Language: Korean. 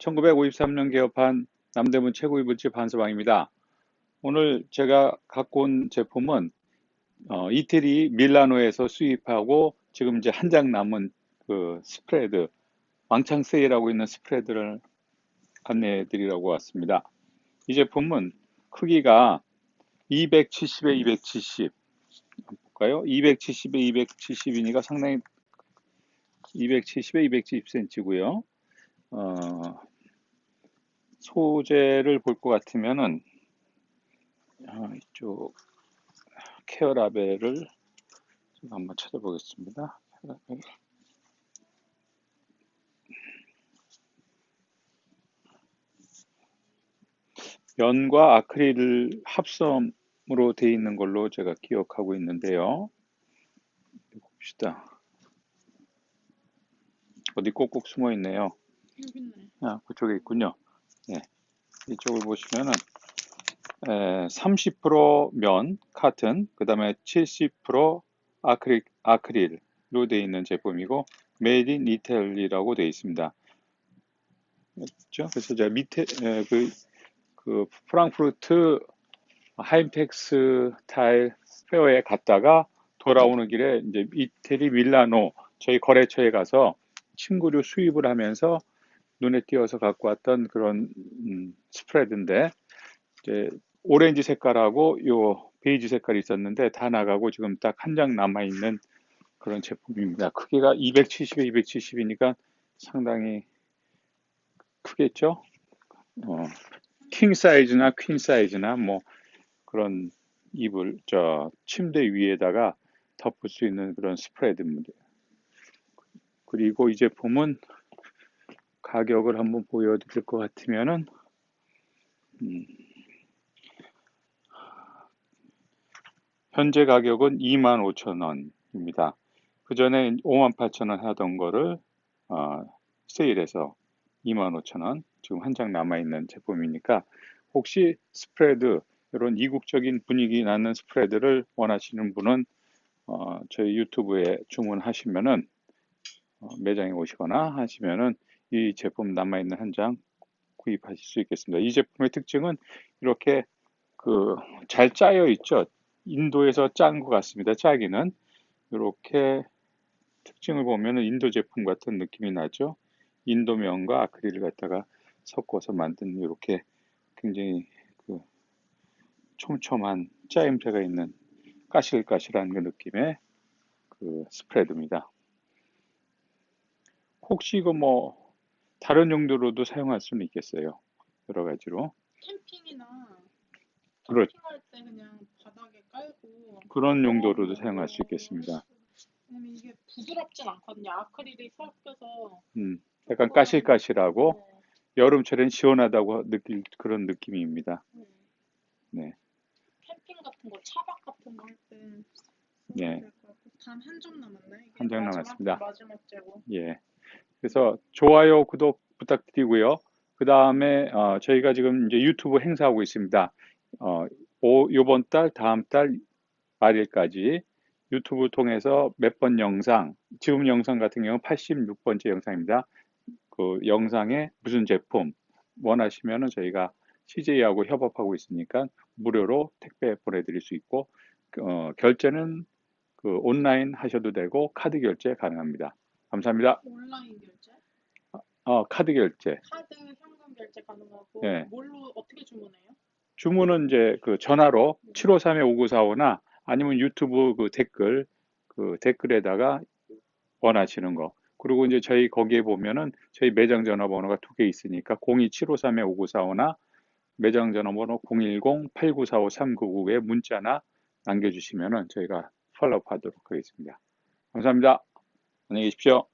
1953년 개업한 남대문 최고 이불집 한서방입니다. 오늘 제가 갖고 온 제품은 어, 이태리 밀라노에서 수입하고 지금 이제 한 장 남은 그 스프레드 왕창 세일하고 있는 스프레드를 안내해 드리려고 왔습니다. 이 제품은 크기가 270에 270 볼까요? 270에 270이니까 상당히 270에 270cm고요. 어, 소재를 볼 것 같으면은 아, 이쪽 케어 라벨을 좀 한번 찾아보겠습니다. 케어 연과 아크릴 합성으로 되어 있는 걸로 제가 기억하고 있는데요. 봅시다. 어디 꼭꼭 숨어 있네요. 아, 그쪽에 있군요. 네. 이쪽을 보시면은 30%면 카튼, 그 다음에 70% 아크릴, 아크릴로 되어 있는 제품이고 메이드 인 이탈리라고 되어 있습니다. 그렇죠? 그래서 제가 밑에 에, 그, 그 프랑크푸르트 하임텍스 타일 페어에 갔다가 돌아오는 길에 이제 이태리 밀라노 저희 거래처에 가서 친구를 수입을 하면서 눈에 띄어서 갖고 왔던 그런 음, 스프레드인데 이제 오렌지 색깔하고 요 베이지 색깔이 있었는데 다 나가고 지금 딱 한 장 남아 있는 그런 제품입니다. 크기가 270에 270이니까 상당히 크겠죠? 어, 킹 사이즈나 퀸 사이즈나 뭐 그런 이불 저 침대 위에다가 덮을 수 있는 그런 스프레드입니다. 그리고 이 제품은 가격을 한번 보여드릴 것 같으면은 음, 현재 가격은 25,000원입니다. 그 전에 58,000원 하던 거를 어, 세일해서 25,000원 지금 한 장 남아있는 제품이니까 혹시 스프레드 이런 이국적인 분위기 나는 스프레드를 원하시는 분은 어, 저희 유튜브에 주문하시면은 어, 매장에 오시거나 하시면은 이 제품 남아있는 한 장 구입하실 수 있겠습니다. 이 제품의 특징은 이렇게 그 잘 짜여 있죠. 인도에서 짠 것 같습니다. 짜기는 이렇게 특징을 보면 인도 제품 같은 느낌이 나죠. 인도면과 아크릴을 갖다가 섞어서 만든 이렇게 굉장히 그 촘촘한 짜임새가 있는 까실까실한 그 느낌의 그 스프레드입니다. 혹시 이거 뭐 다른 용도로도 사용할 수는 있겠어요. 여러 가지로. 캠핑이나 그렇- 캠핑할 때 그냥 바닥에 깔고 그런 용도로도 사용할 수 있겠습니다. 왜냐면 이게 부드럽진 않거든요. 아크릴이 섞여서 음, 약간 까실까실하고 네, 여름철엔 시원하다고 느낄 그런 느낌입니다. 네. 네. 캠핑 같은 거, 차박 같은 거 할 때 네. 단한 점 남았네. 이게 마지막- 남았습니다. 마지막 재고. 예. 그래서 좋아요, 구독 부탁드리고요. 그 다음에 어, 저희가 지금 이제 유튜브 행사하고 있습니다. 어, 오, 요번 달, 다음 달 말일까지 유튜브 통해서 몇 번 영상, 지금 영상 같은 경우 86번째 영상입니다. 그 영상에 무슨 제품 원하시면은 저희가 CJ하고 협업하고 있으니까 무료로 택배 보내드릴 수 있고 어, 결제는 그 온라인 하셔도 되고 카드 결제 가능합니다. 감사합니다. 온라인 결제, 어, 카드 결제. 카드 현금 결제 가능하고 네. 뭘로 어떻게 주문해요? 주문은 이제 그 전화로 753-5945나 아니면 유튜브 그 댓글 그 댓글에다가 원하시는 거. 그리고 이제 저희 거기에 보면은 저희 매장 전화번호가 두 개 있으니까 02-753-5945나 매장 전화번호 010-8945-399에 문자나 남겨주시면은 저희가 팔로우 하도록 하겠습니다. 감사합니다. 안녕히 계십시오.